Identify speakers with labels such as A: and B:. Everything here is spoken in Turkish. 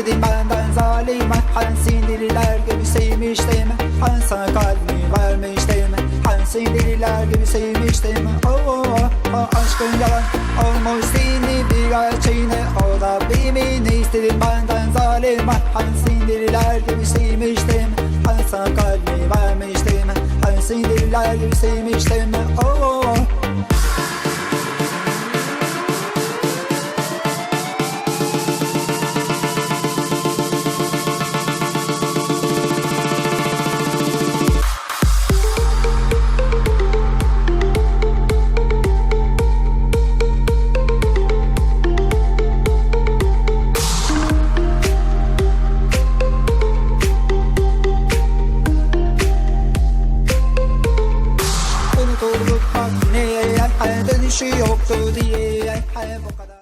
A: istedin benden zalime Hani sindiriler gibi sevmiştim? Hani sana kalbimi vermiştim Hani sindiriler gibi sevmiştim? Oh, oh, oh, oh, Aşkın yalan olmuş seni bir gerçeğine O da beni istedin benden zalime Hani sindiriler gibi sevmiştim? Hani sana kalbimi vermiştim? Hani sindiriler gibi sevmiştim? Oh, oh, oh. Unutulduk bak yine Dönüşü yoktu diye Bu kadar